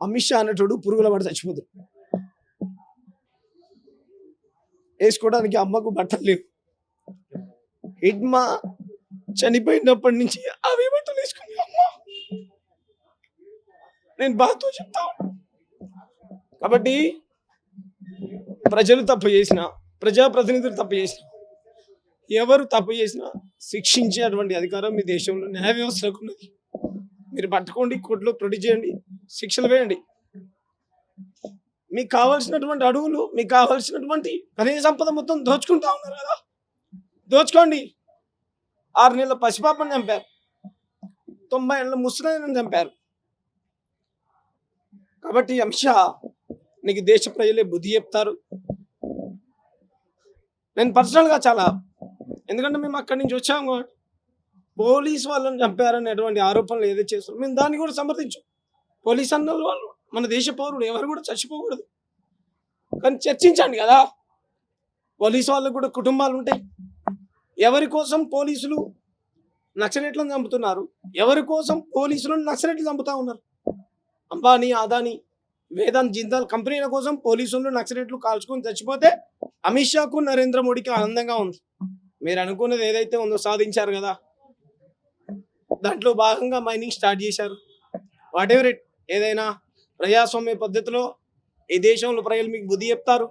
అమిత్ షా అనేటోడు పురుగుల పడి చచ్చిపోతాడు. వేసుకోవడానికి అమ్మకు బట్టలు లేవు. హిడ్మా చనిపోయినప్పటి నుంచి అవి బట్టలు వేసుకుని అమ్మ! నేను బాధతో చెప్తా కాబట్టి ప్రజలు తప్పు చేసిన ప్రజాప్రతినిధులు తప్పు చేసిన ఎవరు తప్పు చేసినా శిక్షించేటువంటి అధికారం మీ దేశంలో న్యాయ వ్యవస్థకు ఉన్నది. మీరు పట్టుకోండి కోర్టులో ప్రొడ్యూస్ చేయండి. శిక్షలు వేయండి. మీకు కావాల్సినటువంటి అడుగులు మీకు కావాల్సినటువంటి ఖనిజ సంపద మొత్తం దోచుకుంటా ఉన్నారు కదా. దోచుకోండి. ఆరు నెలల పసిపాపని చంపారు. తొంభై ఏళ్ళ ముసలాయనని చంపారు. కాబట్టి అంశ నీకు దేశ ప్రజలే బుద్ధి చెప్తారు. నేను పర్సనల్గా చాలా ఎందుకంటే మేము అక్కడి నుంచి వచ్చాము పోలీస్ వాళ్ళని చంపారనేటువంటి ఆరోపణలు ఏదైతే చేస్తున్నాం మేము దాన్ని కూడా సమర్థించాం. పోలీస్ అన్న వాళ్ళు మన దేశ పౌరుడు ఎవరు కూడా చచ్చిపోకూడదు. కానీ చర్చించండి కదా. పోలీసు వాళ్ళకు కూడా కుటుంబాలు ఉంటాయి. ఎవరి కోసం పోలీసులు నక్సలెట్లను చంపుతున్నారు? ఎవరి కోసం పోలీసులను నక్సలెట్లు చంపుతా ఉన్నారు? అంబానీ అదానీ వేదాంత్ జిందాల్ కంపెనీల కోసం పోలీసులు నక్సలెట్లు కాల్చుకొని చచ్చిపోతే అమిత్ షాకు నరేంద్ర మోడీకి ఆనందంగా ఉంది. మీరు అనుకున్నది ఏదైతే ఉందో సాధించారు కదా. దాంట్లో భాగంగా మైనింగ్ స్టార్ట్ చేశారు. వాట్ ఎవర్ ఇట్ ఏదైనా ప్రజాస్వామ్య పద్ధతిలో ఈ దేశంలో ప్రజలు మీకు బుద్ధి చెప్తారు?